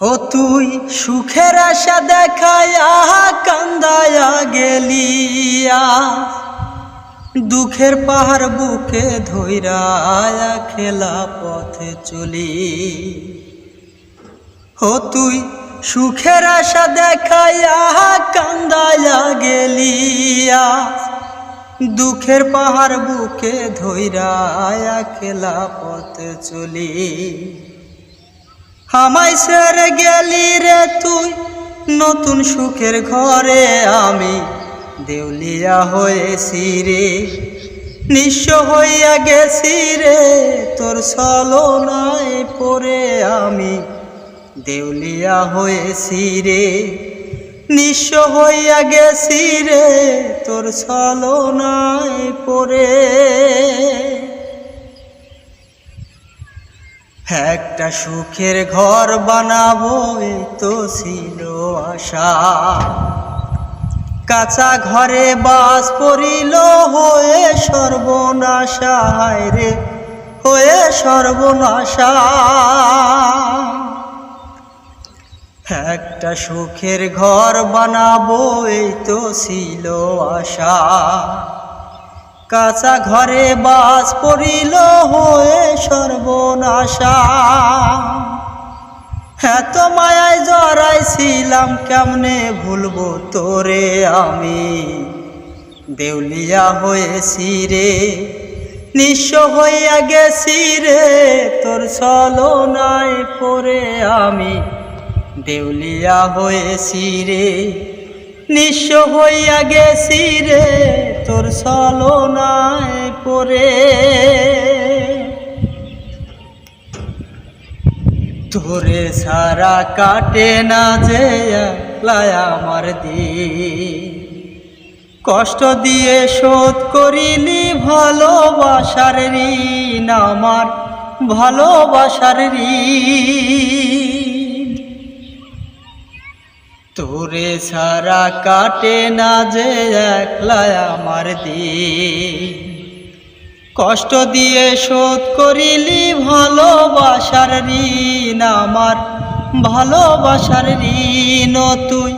ও তুই সুখের আশা দেখায়া কান্দায়া গেলিয়া, দুঃখের পাহাড় বুকে ধৈরায়া খেলা পথে চলি। ও তুই সুখের আশা দেখায়া কান্দায়া গেলিয়া, দুঃখের পাহাড় বুকে ধৈরায়া খেলা পথে চলি। আমায় সেরে গেলি রে তুই, নতুন সুখের ঘরে আমি দেউলিয়া হয়েছি রে। নিঃস্ব হইয়া গেছি রে, তোর ছলনায় পড়ে আমি দেউলিয়া হয়েছি রে। নিঃস্ব হইয়া গেছি রে, তোর ছলনায় পড়ে। একটা সুখের ঘর বানাবো তো ছিল আশা। কাঁচা ঘরে বাস পড়িল হয়ে সর্বনাশা রে, হয়ে সর্বনাশা। একটা সুখের ঘর বানাবো এই তো ছিল আশা। কাঁচা ঘরে বাস পড়িল হয়ে সর্বনাশা। এত মায়ায় জড়াইছিলাম কেমনে ভুলবো তোরে আমি? দেউলিয়া হয়েছি রে, নিঃস্ব হইয়া গেছি রে, তোর ছলনায় পড়ে আমি। দেউলিয়া হয়েছি রে নিঃস্ব হইয়া গেছি রে, তোর ছলনায় পড়ে। তোরে সারা কাটে না যে আমার দিন। কষ্ট দিয়ে শোধ করিলি ভালোবাসার ঋণ, আমার ভালোবাসার ঋণ। তোরে সারা কাটে না যে একলাই আমার দিন। কষ্ট দিয়ে শোধ করিলি ভালোবাসার ঋণ আমার, ভালোবাসার ঋণ তুই।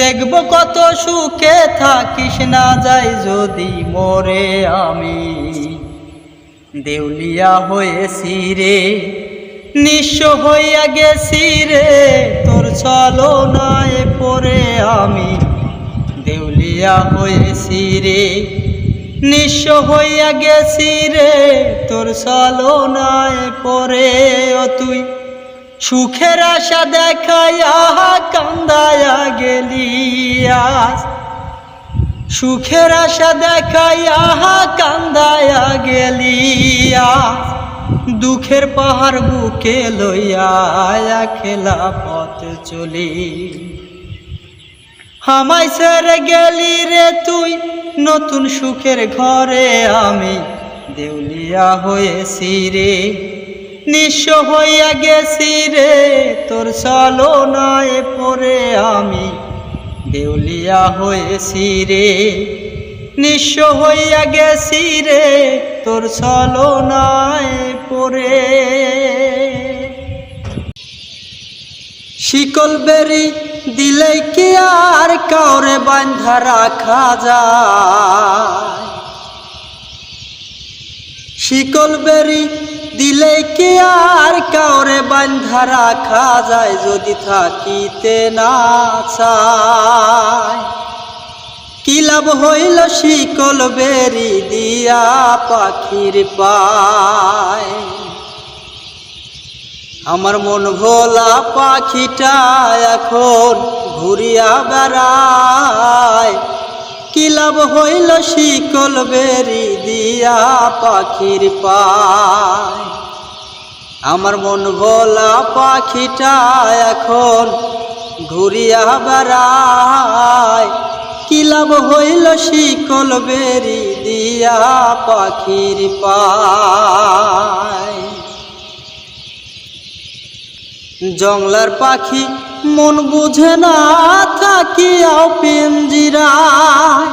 দেখব কত সুখে থাকিস না যাই যদি মরে আমি। দেউলিয়া হয়েছি রে নিঃস্ব হইয়া গেছি রে, তোর ছলনায় পড়ে আমি দেউলিয়া হয়েছি রে। নিঃস্ব হইয়া গেছি রে, তোর ছলনায় পড়ে ও তুই। সুখের আশা দেখাইয়া কান্দায়া গেলিয়া সুখের আশা দেখাইয়া কান্দায়া গেলিয়া দুঃখের পাহাড় বুকে লইয়া খেলা পথ চলি। হামাই সেরে গেলি রে তুই, নতুন সুখের ঘরে আমি দেউলিয়া হয়েছি রে। নিঃস্ব হইয়া গেছি রে, তোর ছলনায় পড়ে আমি দেউলিয়া হয়েছি রে। নিঃস্ব হইয়া গেছি রে তোর ছলনায় পড়ে। শিকল বেরি দিলে কি আর কাউরে বান্ধা রাখা যায়? শিকল বেরি দিলে কি আর কাউরে বান্ধা রাখা যায় যদি থাকিতে না চায়? কি লাভ হইল শিকল বেরি দিয়া পাখির পায়? আমার মন ভোলা পাখিটা এখন ঘুরিয়া বেড়ায়। কি লাভ হইল শিকল বেরি দিয়া পাখির পায়? আমার মন ভোলা পাখিটা এখন ঘুরিয়া বেড়ায়। লাভ হইল শিকল বেরি দিয়া পাখির পায়। জংলার পাখি মন বুঝে না, থাকিয়াও পিঞ্জিরায়।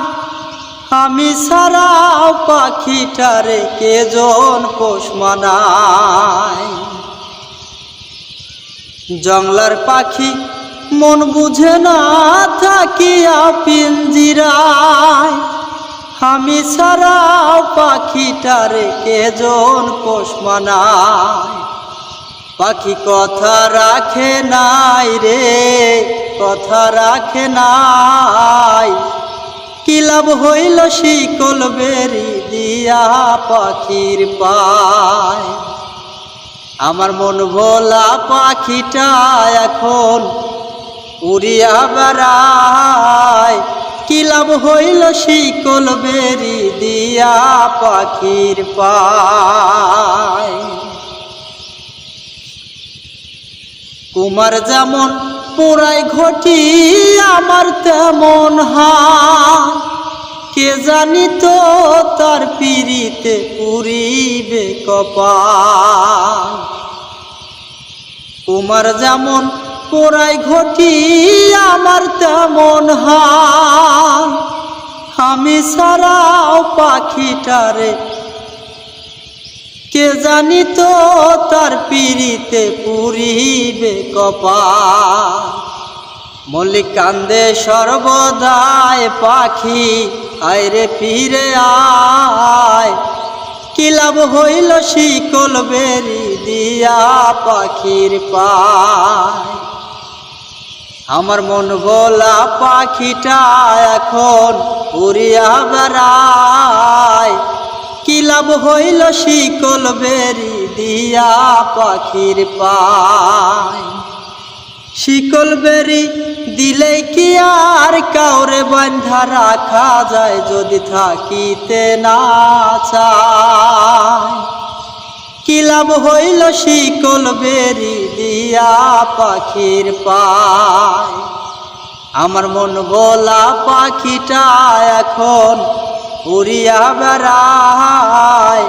আমি সারাও পাখিটারে কে জন পোষ জংলার পাখি মন বুঝে না থাকিয়া পিঞ্জিরায় আমি সারা পাখিটারে কেজন পোষ মানায়। পাখি কথা রাখে নাই রে, কথা রাখে নাই। কি লাভ হইল শিকল বেরি দিয়া পাখির পায়। আমার মন ভোলা পাখিটা এখন উড়িয়া বেড়ায় কি লাভ হইল শিকল বেরি দিয়া পাখির পায়। কুমার যেমন পোড়াই ঘটি, আমার তেমন হায়। কে জানি তো তার পিড়িতে পুরিবে কপাল কুমার যেমন পোড়াই ঘটি আমার তেমন হাল। আমি সারাও পাখিটারে কে জানি তো তার পিড়িতে পুরিবে কপাল। মল্লিক কান্দে সর্বদায় পাখি, আয়রে ফিরে আয়। কি লাভ হইল শিকল বেরি দিয়া পাখির পায়? আমার মন ভোলা পাখিটা এখন উড়িয়া বেড়ায়। কি লাভ হইল শিকল বেরি দিয়া পাখির পায়। শিকল বেরি দিলে কি আর কাউরে বান্ধা রাখা যায় যদি থাকিতে না চায়। কি লাভ হইল শিকল বেরি দিয়া পাখির পায়? আমার মন ভোলা পাখিটা এখন উড়িয়া বেড়ায়।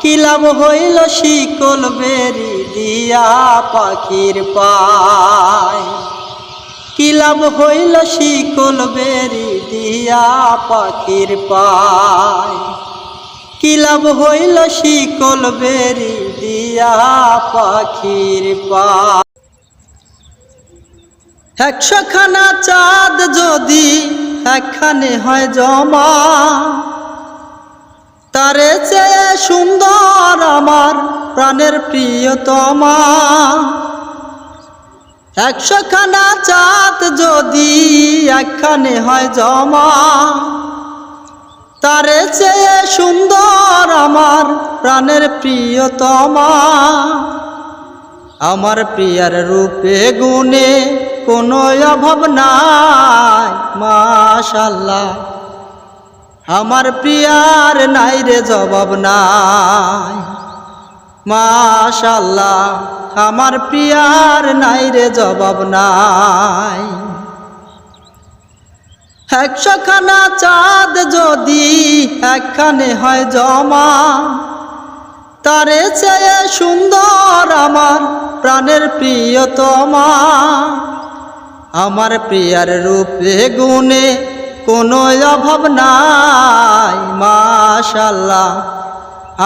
কি লাভ হইল শিকল বেরি দিয়া পাখির পায়? কি লাভ হইল শিকল বেরি দিয়া পাখির পায়? কি লাভ হইল শিকল বেরি দিয়া পাখির পায় একশোখানা চাঁদ যদি একখানে হয় জমা, তারে চেয়ে সুন্দর আমার প্রাণের প্রিয়তমা। একশোখানা চাঁদ যদি একখানে হয় জমা তারে চেয়ে সুন্দর আমার প্রাণের প্রিয়তমা। আমার প্রিয়ার রূপে গুণে কোনো অভাব নাই মাশাল্লাহ আমার প্রিয়ার নাই রে জবাব নাই মাশাল্লাহ আমার প্রিয়ার নাই রে জবাব নাই। একশোখানা চাঁদ যদি একখানে হয় জমা, তারে চেয়ে সুন্দর আমার প্রাণের প্রিয়তমা। আমার প্রিয়ার রূপে গুণে কোনো অভাব নাই, মাশাল্লাহ।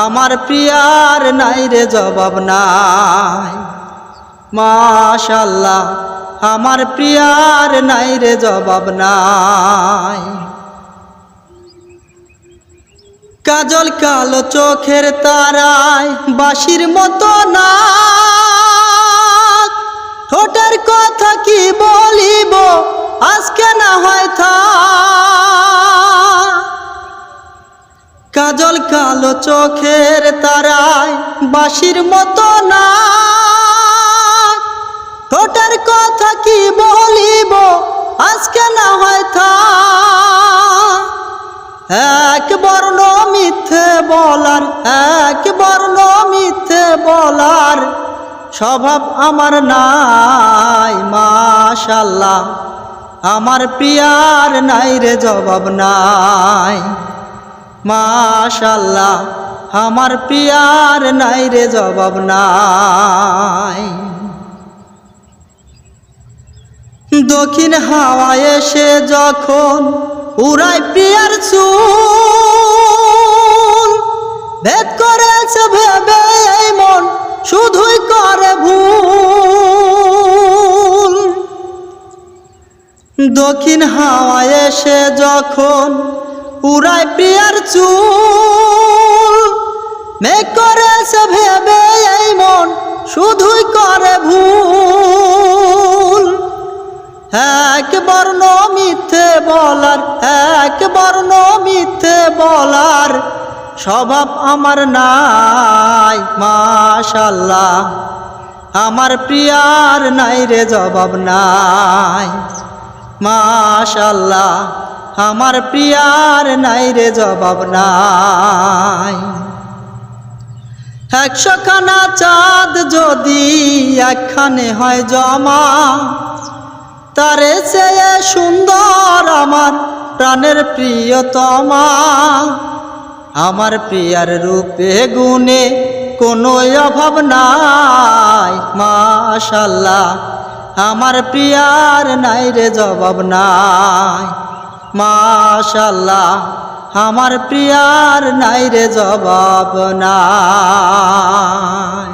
আমার প্রিয়ার নাই রে জবাব নাই, মাশাল্লাহ। আমার প্রিয়ার নাই রে জবাব নাই। কাজল কালো চোখের তারায় বাঁশির মতো না ঠোঁটের কথা কি বলিব, আজকে না হয় থা কাজল কালো চোখের তারায় বাঁশির মতো না ঠোঁটের কথা কি বলিব? আজকে না হয় থা। এক বর্ণ মিথ্যে বলার, এক বর্ণ মিথ্যে বলার স্বভাব আমার নাই, মাশাল্লাহ। আমার প্রিয়ার নাই রে, জবাব নাই। মাশাল্লাহ, আমার প্রিয়ার নাই রে, জবাব নাই। দক্ষিণ হাওয়া এসে যখন উড়াই প্রিয়ার চুল, ভেদ করেছে ভেবে এই মন শুধুই করে ভুল। দক্ষিণ হাওয়া এসে যখন উড়াই প্রিয়ার চুল, মেঘ করেছে ভেবে এই মন শুধুই করে ভুল। এক বর্ণ মিথ্যে বলার এক বর্ণ মিথ্যে বলার স্বভাব আমার নাই, মাশাল্লাহ। আমার প্রিয়ার নাই রে, জবাব নাই। মাশাল্লাহ, আমার প্রিয়ার নাই রে, জবাব নাই। একশো খানা চাঁদ যদি একখানে হয় জমা তারে চেয়ে সুন্দর আমার, প্রাণের প্রিয়তমা। আমার প্রিয়ার রূপে গুণে কোনো অভাব নাই, মাশাল্লাহ। আমার প্রিয়ার নাই রে জবাব নাই, মাশাল্লাহ। আমার প্রিয়ার নাই রে জবাব নাই।